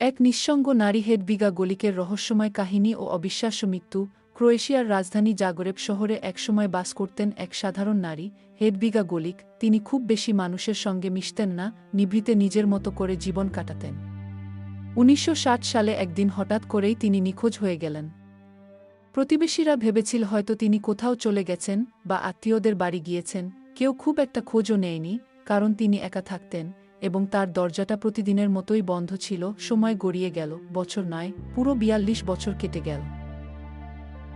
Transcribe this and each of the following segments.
এক নিঃসঙ্গ নারী হেডবিগা গলিকের রহস্যময় কাহিনী ও অবিশ্বাস্য মৃত্যু ক্রোয়েশিয়ার রাজধানী জাগরেব শহরে একসময় বাস করতেন এক সাধারণ নারী হেডবিগা গলিক। তিনি খুব বেশি মানুষের সঙ্গে মিশতেন না, নিভৃতে নিজের মতো করে জীবন কাটাতেন। উনিশশো ষাট সালে একদিন হঠাৎ করেই তিনি নিখোঁজ হয়ে গেলেন। প্রতিবেশীরা ভেবেছিল হয়তো তিনি কোথাও চলে গেছেন বা আত্মীয়দের বাড়ি গিয়েছেন। কেউ খুব একটা খোঁজও নেয়নি, কারণ তিনি একা থাকতেন। এবং তার দরজাটা প্রতিদিনের মতোই বন্ধ ছিল, সময় গড়িয়ে গেল, বছর নয় পুরো বিয়াল্লিশ বছর কেটে গেল।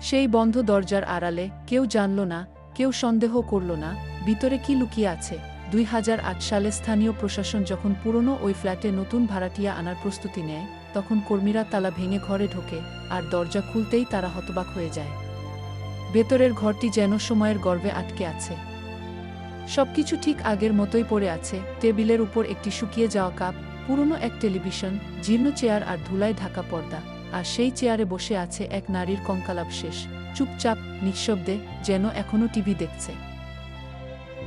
সেই বন্ধ দরজার আড়ালে কেউ জানল না, কেউ সন্দেহ করল না, ভিতরে কি লুকিয়ে আছে। দুই হাজার আট সালে স্থানীয় প্রশাসন যখন পুরনো ওই ফ্ল্যাটে নতুন ভাড়াটিয়া আনার প্রস্তুতি নেয়, তখন কর্মীরা তালা ভেঙে ঘরে ঢোকে আর দরজা খুলতেই তারা হতবাক হয়ে যায়। ভেতরের ঘরটি যেন সময়ের গর্ভে আটকে আছে। সবকিছু ঠিক আগের মতোই পড়ে আছে। টেবিলের উপর একটি শুকিয়ে যাওয়া কাপ, পুরনো এক টেলিভিশন, জীর্ণ চেয়ার আর ধুলায় ঢাকা পর্দা, আর সেই চেয়ারে বসে আছে এক নারীর কঙ্কালাবশেষ চুপচাপ, নিঃশব্দে, যেন এখনও টিভি দেখছে।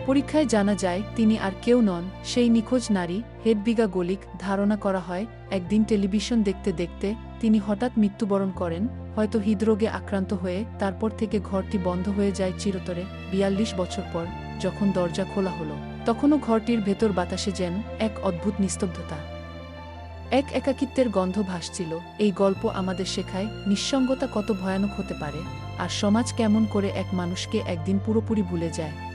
পরীক্ষায় জানা যায়, তিনি আর কেউ নন, সেই নিখোঁজ নারী, হেডবিগা গলিক, ধারণা করা হয়, একদিন টেলিভিশন দেখতে দেখতে, তিনি হঠাৎ মৃত্যুবরণ করেন, হয়তো হৃদরোগে আক্রান্ত হয়ে, তারপর থেকে ঘরটি বন্ধ হয়ে যায় চিরতরে, বিয়াল্লিশ বছর পর। যখন দরজা খোলা হলো, তখনও ঘরটির ভেতর বাতাসে যেন এক অদ্ভুত নিস্তব্ধতা। এক একাকিত্বের গন্ধ ভাসছিল, এই গল্প আমাদের শেখায় নিঃসঙ্গতা কত ভয়ানক হতে পারে, আর সমাজ কেমন করে এক মানুষকে একদিন পুরোপুরি ভুলে যায়।